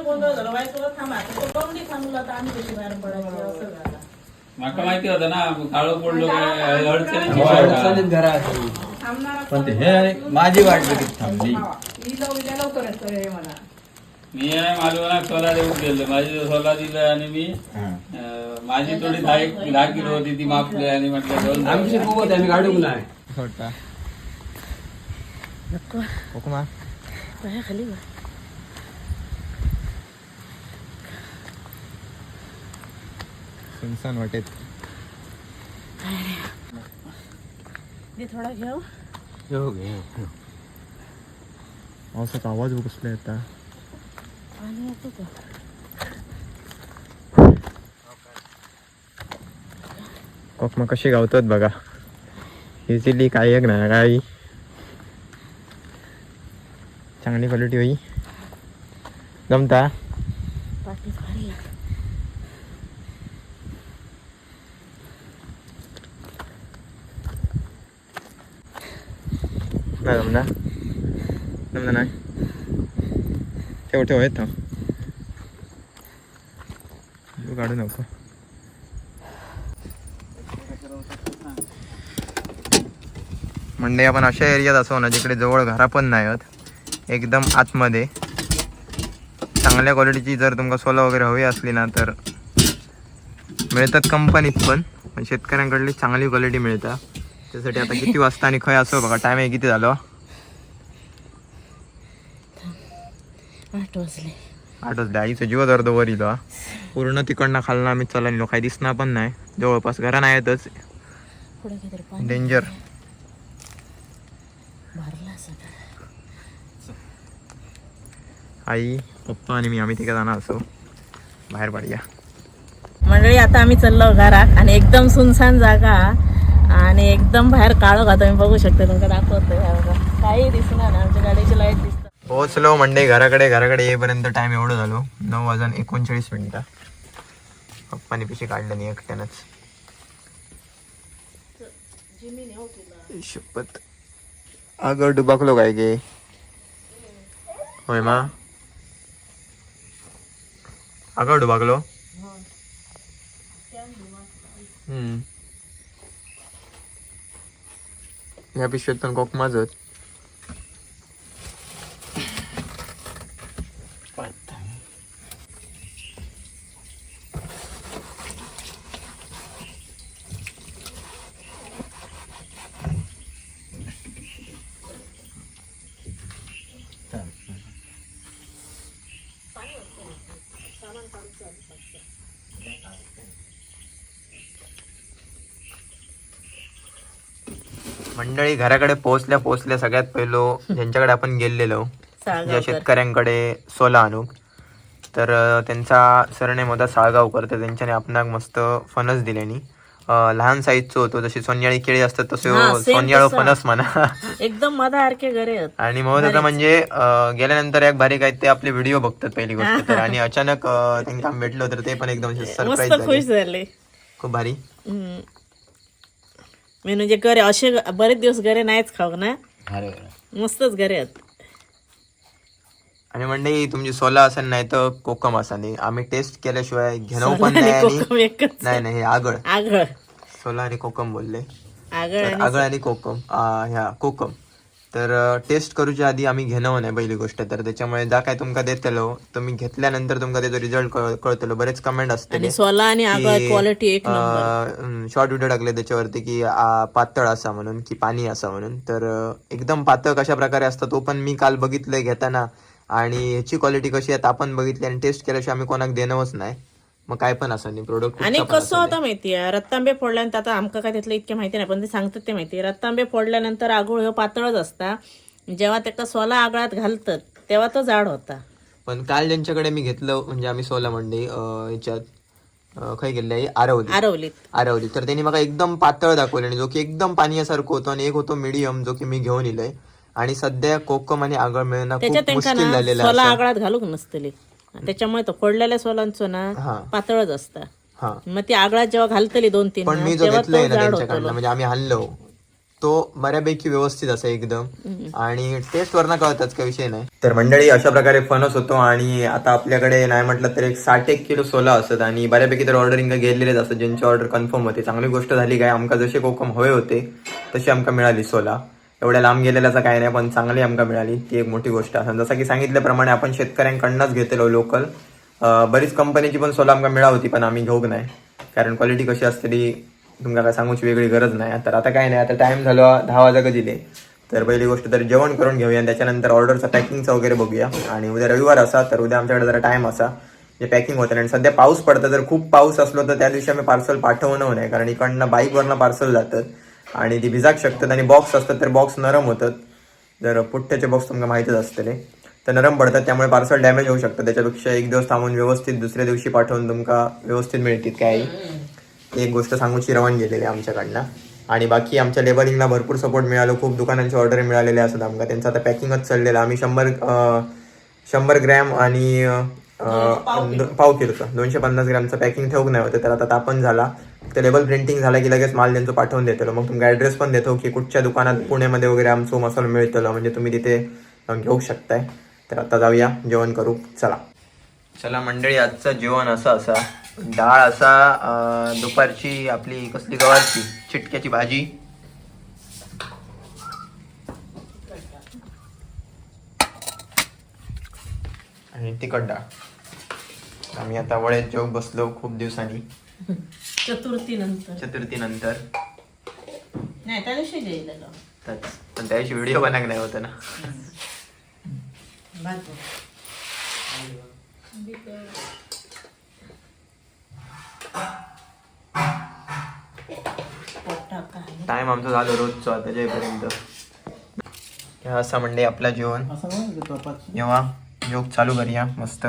काय गोंधळ झाला वाईट तुला थांबा तो कोंबडी थांबला तर आम्ही कशी बाहेर पडायची असं झालं. माका माहिती होतं ना काळं पडलो काय अडचणीची हो, वाट आहे. अडचणीत घरा असेल. थांबणारा पण ते हे माझी वाट बघित थांबली. ही लव- उद्या लवकर येतो हे मला. मी आहे मालवणात सोला देऊन गेलो. माझी सोला दिलं आणि मी हा. अं, माझी थोडी दहा एक दहा किलो होती ती मापली आणि म्हटलं दोन आमची खूप होते आम्ही गाडूक नाही खाली सुनसान वाटेत. थोडा घेऊ. हो घे. पावसाचा आवाज बघ कसला येता येतो. कोकमा कशी गावतात बघा. इझिली काही एक ना काही. चांगली क्वालिटी होई. जमता पाठी भारी आहे. नाही नाही. ठेव ठेव येत काढू नको. म्हणजे आपण अशा एरियात असो ना जिकडे जवळ घरा पण नाही आहेत एकदम आतमध्ये. चांगल्या क्वालिटीची जर तुमका सोला वगैरे हवी असली ना तर मिळतात कंपनीत पण. शेतकऱ्यांकडली चांगली क्वालिटी मिळतात त्यासाठी आता किती वाजता आणि खय असो बघा टाइम आहे किती झालो? आठ वाजले. आठ वाजले. आईचं जीव अर्ध वर इलो. पूर्ण तिकडनं खालनं आम्ही चला निलो काही दिसणार पण नाही. जवळपास घरा नाही येतच डेंजर आई पप्पा आणि मी आम्ही तिघं जाणार असो. बाहेर पडूया. मंडळी आता आम्ही चाललो घरात आणि एकदम सुनसान जागा. आणि एकदम बाहेर काळो का मी बघू शकते तुमका दाखवतो काही दिसणार ना आमच्या गाडीची लाइट दिसत पोहोचलो मंडे घराकडे घराकडे येईपर्यंत टाइम एवढं झालो. नऊ वाजून एकोणचाळीस मिनिटं. पप्पाने पिशी काढलं नाही एकट्यानंच. शपथ अगं डुबाकलो काय गे? होय मा? अगं डुबाकलो हम्म. ह्या पिशवीत पण कोक माझत मंडळी घराकडे पोहोचल्या पोहोचल्या सगळ्यात पहिलो ज्यांच्याकडे आपण गेलेलो ज्या साळगावकर शेतकऱ्यांकडे सोला आणूक तर त्यांचा सरनेम होता साळगावकर. तर त्यांच्याने आपणाक मस्त फणस दिल्यानी. लहान साईजचं होतो. जशी सोन्याळी केळी असतात तसे हा, सोन्याळो. फणस म्हणा. एकदम मधासारखे घरे आहेत. आणि महत्वाचं म्हणजे गेल्यानंतर एक भारी काय ते आपले व्हिडिओ बघतात पहिली गोष्ट तर. आणि अचानक त्यांना भेटलो तर ते पण एकदम सरप्राईज खुश झाले. खूप भारी. मी म्हणजे घरे असे बरेच दिवस घरे नाहीच खाऊ ना. अरे. मस्तच घरे आहेत. आणि म्हणजे तुमची सोला असेल नाही तर कोकम असानी आम्ही टेस्ट केल्याशिवाय घेणं पण नाही आणि एकच. नाही नाही हे आगळ. आगळ. सोला आणि कोकम बोलले. आगळ तर आणि आगळ आणि कोकम. आ, ह्या कोकम. तर टेस्ट करूच्या आधी आम्ही घेणं नाही पहिली गोष्ट. तर त्याच्यामुळे जा काय तुमका देतलो तुम्ही घेतल्यानंतर तुमका त्याचा रिझल्ट कळतलो. बरेच कमेंट असते सोला आणि क्वालिटी शॉर्ट व्हिडिओ टाकले त्याच्यावरती की पातळ असा म्हणून की पाणी असा म्हणून. तर एकदम पातळ कशा प्रकारे असतं तो पण मी काल बघितलंय घेताना. आणि ह्याची क्वालिटी कशी आहे आपण बघितली आणि टेस्ट केल्याशिवाय आम्ही कोणाक देणंच नाही. मग काय पण असं नाही प्रोडक्ट आणि कसं होतं माहितीये रत्तांबे फोडल्यानंतर आता आमका काय त्यातलं इतके माहिती नाही पण ते सांगतात ते माहिती. रत्तांबे फोडल्यानंतर आगोळ हे पातळच असता. जेव्हा त्याचा सोला आगळात घालतात तेव्हा तो जाड होता. पण काल ज्यांच्याकडे मी घेतलं म्हणजे आम्ही सोला मंडी ह्याच्यात अ, खय गेले आहे? आरवली आरवलीत. आरवली तर त्यांनी मला एकदम पातळ दाखवले आणि जो की एकदम पाण्यासारखं होतो आणि एक होतो मीडियम जो की मी घेऊन इलोय. आणि सध्या कोकम आणि आगळ मिळणं खूप मुश्किल झालेलं आहे आगळात घालूक नसतली. त्याच्यामुळे तो फोडलेल्या सोलांचं ना पातळच असता. हा. मग ती आगळात जेव्हा घालतली दोन तीन पण मी जो घेतलंय ना त्यांच्याकडनं म्हणजे आम्ही आणलो तो बऱ्यापैकी व्यवस्थित असा एकदम. आणि टेस्ट वरनं कळतच काही विषय नाही. तर मंडळी अशा प्रकारे फणस होतो आणि आता आपल्याकडे नाही म्हटलं तर एक साठ एक किलो सोला असत आणि बऱ्यापैकी तर ऑर्डरिंग गेलेलेच असत ज्यांची ऑर्डर कन्फर्म होते. चांगली गोष्ट झाली काय आमका जसे कोकम हवे होते तशी आमका मिळाली सोला. एवढ्या लांब गेलेल्याचं काय नाही पण चांगली आमका मिळाली. ती एक मोठी गोष्ट. असं जसं की सांगितल्याप्रमाणे आपण शेतकऱ्यांकडनंच घेतलो लोकल बरीच कंपनीची पण सोला आमका मिळा होती पण आम्ही घेऊक नाही. कारण क्वालिटी कशी असते ती तुमका काय सांगूची वेगळी गरज नाही. तर आता काय नाही आता टाइम झालो दहा वाजा कधी दिले. तर पहिली गोष्ट तर जेवण करून घेऊया आणि त्याच्यानंतर ऑर्डरचा पॅकिंगचा वगैरे बघूया. आणि उद्या रविवार असा तर उद्या आमच्याकडे जरा टाइम असा. जे पॅकिंग होतं आणि सध्या पाऊस पडतं. जर खूप पाऊस असलो तर त्या दिवशी आम्ही पार्सल पाठवणं नाही. कारण इकडनं बाईकवरनं पार्सल जातं. आणि ती भिजाक शकतात आणि बॉक्स असतात तर बॉक्स नरम होतात. जर पुठ्ठ्याचे बॉक्स तुमका माहितीच असतले तर नरम पडतात. त्यामुळे पार्सल डॅमेज होऊ शकतं. त्याच्यापेक्षा एक दिवस थांबून व्यवस्थित दुसऱ्या दिवशी पाठवून तुमका व्यवस्थित मिळतील काय एक गोष्ट सांगूची रवान गेलेली आहे आमच्याकडनं. आणि बाकी आमच्या लेबलिंगला भरपूर सपोर्ट मिळालो. खूप दुकानांचे ऑर्डर मिळालेले असतात आमका. त्यांचं आता पॅकिंगच चाललेलं आम्ही शंभर शंभर ग्रॅम आणि पाव किलोचं. दोनशे पन्नास ग्रॅमचं पॅकिंग ठेवूक नाही होतं तर आता तापण झाला. तर लेबल प्रिंटिंग झाला की लगेच माल त्यांचं पाठवून देतो मग तुमका ॲड्रेस पण देतो की कुठच्या दुकानात पुण्यामध्ये वगैरे आमचं मसाला मिळतलो म्हणजे तुम्ही तिथे घेऊ शकताय. तर आता जाऊया जेवण करू. चला. चला मंडळी आजचं जेवण असं असा. डाळ असा दुपारची आपली कसली गवारची? चिटक्याची भाजी. आणि तिखट डाळ. आम्ही आता वळेत जेव बसलो खूप दिवसांनी. चतुर्थी नंतर चतुर्थीनंतर. नाही त्या दिवशी गेलेलो पण त्याशी व्हिडिओ बनाक नाही होतं ना. टाइम आमचा झालो रोजचा त्याच्यापर्यंत ह्या असा म्हणजे आपला जेवण. जेव्हा. जोक चालू करूया मस्त.